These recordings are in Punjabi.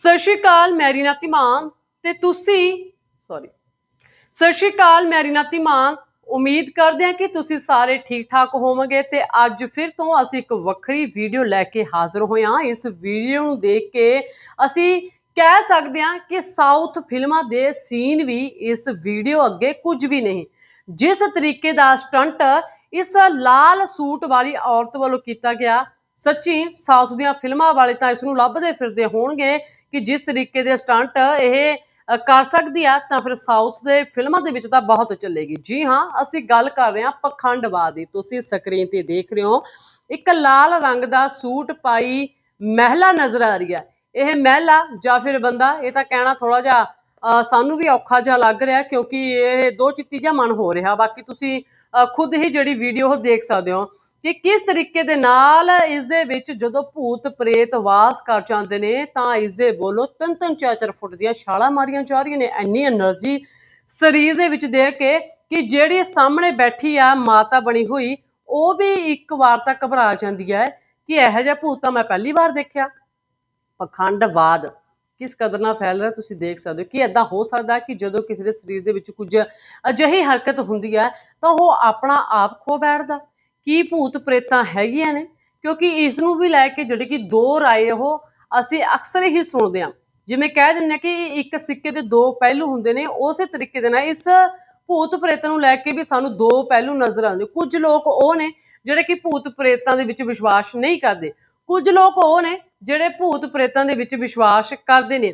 ਸਤਿ ਸ਼੍ਰੀ ਅਕਾਲ ਮੈਰੀ ਨਾਤੀ ਮਾਨ ਤੇ ਤੁਸੀਂ ਸੌਰੀ ਸਤਿ ਸ਼੍ਰੀ ਅਕਾਲ ਮੈਰੀ ਨਾਤੀ ਮਾਨ ਉਮੀਦ ਕਰਦੇ ਹਾਂ ਕਿ ਤੁਸੀਂ ਸਾਰੇ ਠੀਕ ਠਾਕ ਹੋਵੋਗੇ ਤੇ ਅੱਜ ਫਿਰ ਤੋਂ ਅਸੀਂ ਇੱਕ ਵੱਖਰੀ ਵੀਡੀਓ ਲੈ ਕੇ ਹਾਜ਼ਰ ਹੋਏ ਹਾਂ। ਇਸ ਵੀਡੀਓ ਨੂੰ ਦੇਖ ਕੇ ਅਸੀਂ ਕਹਿ ਸਕਦੇ ਹਾਂ ਕਿ ਸਾਊਥ ਫਿਲਮਾਂ ਦੇ ਸੀਨ ਵੀ ਇਸ ਵੀਡੀਓ ਅੱਗੇ ਕੁਝ ਵੀ ਨਹੀਂ। ਜਿਸ ਤਰੀਕੇ ਦਾ ਸਟੰਟ ਇਸ ਲਾਲ ਸੂਟ ਵਾਲੀ ਔਰਤ ਵੱਲੋਂ ਕੀਤਾ ਗਿਆ, ਸੱਚੀ ਸਾਊਥ ਦੀਆਂ ਫਿਲਮਾਂ ਵਾਲੇ ਤਾਂ ਇਸ ਨੂੰ ਲੱਭਦੇ ਫਿਰਦੇ ਹੋਣਗੇ। ਕਿ ਜਿਸ ਤਰੀਕੇ ਦੇ ਸਟੰਟ ਇਹ ਕਰ ਸਕਦੀ ਆ ਤਾਂ ਫਿਰ ਸਾਊਥ ਦੇ ਫਿਲਮਾਂ ਦੇ ਵਿੱਚ ਤਾਂ ਬਹੁਤ ਚੱਲੇਗੀ। ਜੀ ਹਾਂ ਅਸੀਂ ਗੱਲ ਕਰ ਰਹੇ ਹਾਂ ਪਖੰਡਵਾਦ ਦੀ। ਤੁਸੀਂ ਸਕਰੀਨ ਤੇ ਦੇਖ ਰਹੇ ਹੋ ਇੱਕ ਲਾਲ ਰੰਗ ਦਾ ਸੂਟ ਪਾਈ ਮਹਿਲਾ ਨਜ਼ਰ ਆ ਰਹੀ ਹੈ। ਇਹ ਮਹਿਲਾ ਜਾਂ ਫਿਰ ਬੰਦਾ ਇਹ ਤਾਂ ਕਹਿਣਾ ਥੋੜਾ ਜਿਹਾ ਅ, ਸਾਨੂੰ ਵੀ ਔਖਾ ਜਿਹਾ ਲੱਗ ਰਿਹਾ ਕਿਉਂਕਿ ਇਹ ਦੋ ਚਿੱਤੀ ਜਿਹਾ ਮਨ ਹੋ ਰਿਹਾ। ਬਾਕੀ ਤੁਸੀਂ ਅ, ਖੁਦ ਹੀ ਜਿਹੜੀ ਵੀਡੀਓ ਉਹ ਦੇਖ ਸਕਦੇ ਹੋ। ਕਿ ਕਿਸ ਤਰੀਕੇ ਦੇ ਨਾਲ ਇਸ ਦੇ ਵਿੱਚ ਜਦੋਂ ਭੂਤ ਪ੍ਰੇਤ ਵਾਸ ਕਰ ਜਾਂਦੇ ਨੇ, ਤਾਂ ਇਸ ਦੇ ਵੱਲੋਂ ਤਿੰਨ ਤਿੰਨ ਚਾਰ ਚਾਰ ਫੁੱਟ ਦੀਆਂ ਛਾਲਾਂ ਮਾਰੀਆਂ ਜਾ ਰਹੀਆਂ ਨੇ। ਇੰਨੀ એનર્ਜੀ ਸਰੀਰ ਦੇ ਵਿੱਚ ਦੇ ਕੇ ਕਿ ਜਿਹੜੀ ਸਾਹਮਣੇ ਬੈਠੀ ਆ ਮਾਤਾ ਬਣੀ ਹੋਈ, ਉਹ ਵੀ ਇੱਕ ਵਾਰ ਤਾਂ ਘਬਰਾ ਜਾਂਦੀ ਹੈ ਕਿ ਇਹੋ ਜਿਹਾ ਭੂਤ ਤਾਂ ਮੈਂ ਪਹਿਲੀ ਵਾਰ ਦੇਖਿਆ। ਪਖੰਡਵਾਦ ਕਿਸ ਕਦਰ ਨਾਲ ਫੈਲ ਰਿਹਾ ਤੁਸੀਂ ਦੇਖ ਸਕਦੇ ਹੋ ਕਿ ਐਦਾਂ ਹੋ ਸਕਦਾ ਕਿ ਜਦੋਂ ਕਿਸੇ ਦੇ ਸਰੀਰ ਦੇ ਵਿੱਚ ਕੁਝ ਅਜਿਹੀ ਹਰਕਤ ਹੁੰਦੀ ਹੈ, ਤਾਂ ਉਹ ਆਪਣਾ ਆਪ ਖੋ ਬੈਠਦਾ। ਕੀ ਭੂਤ ਪ੍ਰੇਤਾਂ ਹੈਗੀਆਂ ਨੇ? ਕਿਉਂਕਿ ਇਸ ਨੂੰ ਵੀ ਲੈ ਕੇ ਜਿਹੜੀ ਕਿ ਦੋ ਰਾਏ ਉਹ ਅਸੀਂ ਅਕਸਰ ਹੀ ਸੁਣਦੇ ਹਾਂ। ਜਿਵੇਂ ਕਹਿ ਦਿੰਦੇ ਹਾਂ ਕਿ ਇੱਕ ਸਿੱਕੇ ਦੇ ਦੋ ਪਹਿਲੂ ਹੁੰਦੇ ਨੇ, ਉਸੇ ਤਰੀਕੇ ਦੇ ਨਾਲ ਇਸ ਭੂਤ ਪ੍ਰੇਤ ਨੂੰ ਲੈ ਕੇ ਵੀ ਸਾਨੂੰ ਦੋ ਪਹਿਲੂ ਨਜ਼ਰ ਆਉਂਦੇ। ਕੁਝ ਲੋਕ ਉਹ ਨੇ ਜਿਹੜੇ ਕਿ ਭੂਤ ਪ੍ਰੇਤਾਂ ਦੇ ਵਿੱਚ ਵਿਸ਼ਵਾਸ ਨਹੀਂ ਕਰਦੇ। ਕੁਝ ਲੋਕ ਉਹ ਨੇ ਜਿਹੜੇ ਭੂਤ ਪ੍ਰੇਤਾਂ ਦੇ ਵਿੱਚ ਵਿਸ਼ਵਾਸ ਕਰਦੇ ਨੇ।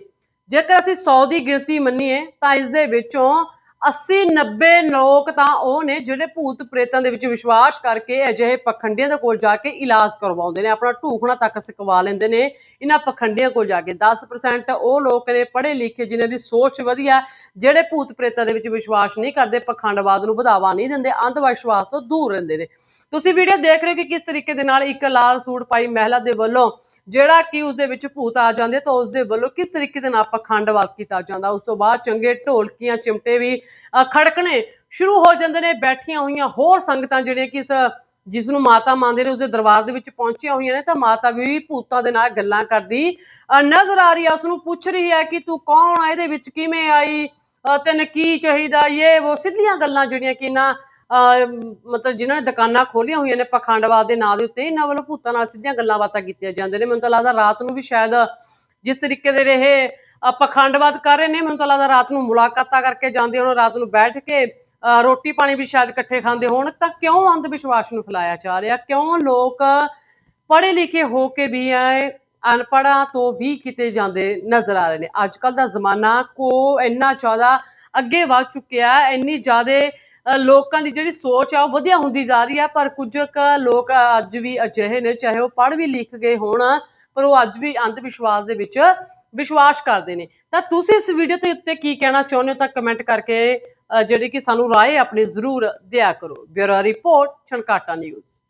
ਜੇਕਰ ਅਸੀਂ 100 ਦੀ ਗਿਣਤੀ ਮੰਨੀਏ ਤਾਂ ਇਸ ਦੇ ਵਿੱਚੋਂ 80 90 ਲੋਕ ਤਾਂ ਉਹ ਨੇ ਜਿਹੜੇ ਭੂਤ ਪ੍ਰੇਤਾਂ ਦੇ ਵਿੱਚ ਵਿਸ਼ਵਾਸ ਕਰਕੇ ਅਜਿਹੇ ਪਖੰਡੀਆਂ ਦੇ ਕੋਲ ਜਾ ਕੇ ਇਲਾਜ ਕਰਵਾਉਂਦੇ ਨੇ, ਆਪਣਾ ਢੂਖਣਾ ਤੱਕ ਸਿਕਵਾ ਲੈਂਦੇ ਨੇ, ਇਹਨਾਂ ਪਖੰਡੀਆਂ ਕੋਲ ਜਾ ਕੇ। 10% ਉਹ ਲੋਕ ਨੇ ਪੜ੍ਹੇ ਲਿਖੇ ਜਿਨ੍ਹਾਂ ਦੀ ਸੋਚ ਵਧੀਆ, ਜਿਹੜੇ ਭੂਤ ਪ੍ਰੇਤਾਂ ਦੇ ਵਿੱਚ ਵਿਸ਼ਵਾਸ ਨਹੀਂ ਕਰਦੇ, ਪਖੰਡਵਾਦ ਨੂੰ ਵਧਾਵਾ ਨਹੀਂ ਦਿੰਦੇ, ਅੰਧ ਵਿਸ਼ਵਾਸ ਤੋਂ ਦੂਰ ਰਹਿੰਦੇ ਨੇ। ਤੁਸੀਂ ਵੀਡੀਓ ਦੇਖ ਰਹੇ ਹੋ ਕਿ ਕਿਸ ਤਰੀਕੇ ਦੇ ਨਾਲ ਇੱਕ ਲਾਲ ਸੂਟ ਪਾਈ ਮਹਿਲਾ ਦੇ ਵੱਲੋਂ ਜਿਹੜਾ ਕਿ ਉਸ ਦੇ ਵਿੱਚ ਭੂਤ ਆ ਜਾਂਦੇ ਤਾਂ ਉਸ ਦੇ ਵੱਲੋਂ ਕਿਸ ਤਰੀਕੇ ਦੇ ਨਾਲ ਪਖੰਡਵਾਦ ਕੀਤਾ ਜਾਂਦਾ? ਉਸ ਤੋਂ ਬਾਅਦ ਚੰਗੇ ਢੋਲਕੀਆਂ, ਚਿਮਟੇ ਵੀ ਖੜਕਣੇ ਸ਼ੁਰੂ ਹੋ ਜਾਂਦੇ ਨੇ, ਬੈਠੀਆਂ ਹੋਈਆਂ ਹੋਰ ਸੰਗਤਾਂ ਜਿਹੜੀਆਂ ਕਿ ਇਸ ਜਿਸ ਨੂੰ ਮਾਤਾ ਮੰਨਦੇ ਨੇ, ਉਸਦੇ ਦਰਬਾਰ ਦੇ ਵਿੱਚ ਪਹੁੰਚੀਆਂ ਹੋਈਆਂ ਨੇ, ਤਾਂ ਮਾਤਾ ਵੀ ਭੂਤਾਂ ਦੇ ਨਾਲ ਗੱਲਾਂ ਕਰਦੀ ਨਜ਼ਰ ਆ ਰਹੀ ਹੈ ਉਸ ਨੂੰ ਪੁੱਛ ਰਹੀ ਹੈ ਕਿ ਤੂੰ ਕੌਣ ਆ? ਇਹਦੇ ਵਿੱਚ ਕਿਵੇਂ ਆਈ? ਤੈਨੂੰ ਕੀ ਚਾਹੀਦਾ? ਇਹ ਉਹ ਸਿੱਧੀਆਂ ਗੱਲਾਂ ਜਿਹੜੀਆਂ ਕਿ ਇਹਨਾਂ ਮਤਲਬ ਜਿਨ੍ਹਾਂ ਨੇ ਦੁਕਾਨਾਂ ਖੋਲੀਆਂ ਹੋਈਆਂ ਨੇ ਪਖੰਡਵਾਦ ਦੇ ਨਾਂ ਦੇ ਉੱਤੇ, ਇਹਨਾਂ ਵੱਲੋਂ ਭੂਤਾਂ ਨਾਲ ਸਿੱਧੀਆਂ ਗੱਲਾਂ ਬਾਤਾਂ ਕੀਤੀਆਂ ਜਾਂਦੇ ਨੇ। ਮੈਨੂੰ ਤਾਂ ਲੱਗਦਾ ਰਾਤ ਨੂੰ ਵੀ ਸ਼ਾਇਦ ਜਿਸ ਤਰੀਕੇ ਦੇ ਰਹੇ ਪਖੰਡਵਾਦ ਕਰ ਰਹੇ ਨੇ, ਮੈਨੂੰ ਤਾਂ ਲੱਗਦਾ ਰਾਤ ਨੂੰ ਮੁਲਾਕਾਤਾਂ ਕਰਕੇ ਜਾਂਦੇ ਹੋਣ, ਰਾਤ ਨੂੰ ਬੈਠ ਕੇ ਰੋਟੀ ਪਾਣੀ ਵੀ ਸ਼ਾਇਦ ਇਕੱਠੇ ਖਾਂਦੇ ਹੋਣ, ਤਾਂ ਕਿਉਂ ਅੰਧ ਵਿਸ਼ਵਾਸ ਨੂੰ ਫੈਲਾਇਆ ਜਾ ਰਿਹਾ? ਕਿਉਂ ਲੋਕ ਪੜ੍ਹੇ ਲਿਖੇ ਹੋ ਕੇ ਵੀ ਐ ਅਨਪੜ੍ਹਾਂ ਤੋਂ ਵੀ ਕਿਤੇ ਜਾਂਦੇ ਨਜ਼ਰ ਆ ਰਹੇ ਨੇ? ਅੱਜ ਕੱਲ ਦਾ ਜ਼ਮਾਨਾ ਕੋ ਇੰਨਾ ਜ਼ਿਆਦਾ ਅੱਗੇ ਵੱਧ ਚੁੱਕਿਆ, ਇੰਨੀ ਜ਼ਿਆਦਾ ਲੋਕਾਂ ਦੀ ਜਿਹੜੀ ਸੋਚ ਆ ਉਹ ਵਧੀਆ ਹੁੰਦੀ ਜਾ ਰਹੀ ਆ, ਪਰ ਕੁਝ ਕੁ ਲੋਕ ਅੱਜ ਵੀ ਅਜਿਹੇ ਨੇ, ਚਾਹੇ ਉਹ ਪੜ੍ਹ ਵੀ ਲਿਖ ਗਏ ਹੋਣ, ਪਰ ਉਹ ਅੱਜ ਵੀ ਅੰਧ ਵਿਸ਼ਵਾਸ ਦੇ ਵਿੱਚ ਵਿਸ਼ਵਾਸ ਕਰਦੇ ਨੇ। ਤਾਂ ਤੁਸੀਂ ਇਸ ਵੀਡੀਓ ਦੇ ਉੱਤੇ ਕੀ ਕਹਿਣਾ ਚਾਹੁੰਦੇ ਹੋ ਤਾਂ ਕਮੈਂਟ ਕਰਕੇ ਜਿਹੜੀ ਕਿ ਸਾਨੂੰ ਰਾਏ ਆਪਣੀ ਜ਼ਰੂਰ ਦਿਆ ਕਰੋ। Bureau report, Chhankata news.